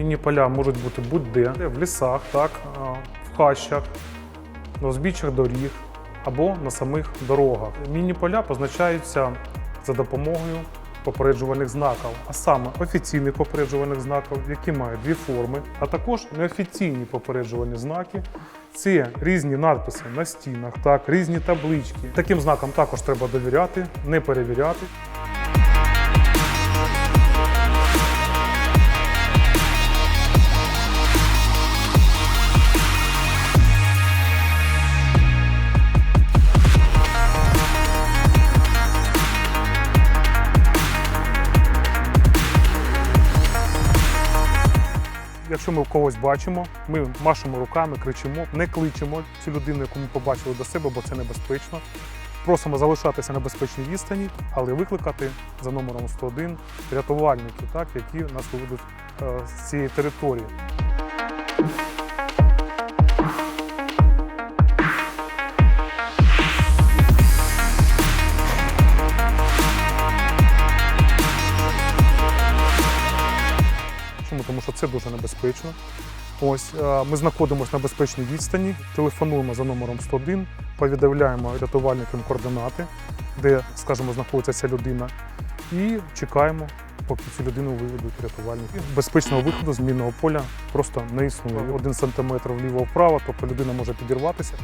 Мінні поля можуть бути будь-де, в лісах, так, в хащах, на узбіччях доріг або на самих дорогах. Мінні поля позначаються за допомогою попереджувальних знаків, а саме офіційних попереджувальних знаків, які мають дві форми, а також неофіційні попереджувальні знаки. Це різні надписи на стінах, так, різні таблички. Таким знакам також треба довіряти, не перевіряти. Якщо ми когось бачимо, ми машемо руками, кричимо, не кличемо цю людину, яку ми побачили до себе, бо це небезпечно. Просимо залишатися на безпечній відстані, але викликати за номером 101 рятувальників, так, які нас виведуть е, з цієї території. Тому що це дуже небезпечно. Ось е, ми знаходимося на безпечній відстані, телефонуємо за номером 101, повідомляємо рятувальникам координати, де, скажімо, знаходиться ця людина, і чекаємо, поки цю людину виведуть рятувальники. Безпечного виходу з мінного поля просто не існує. Один сантиметр вліво-вправо, тобто людина може підірватися.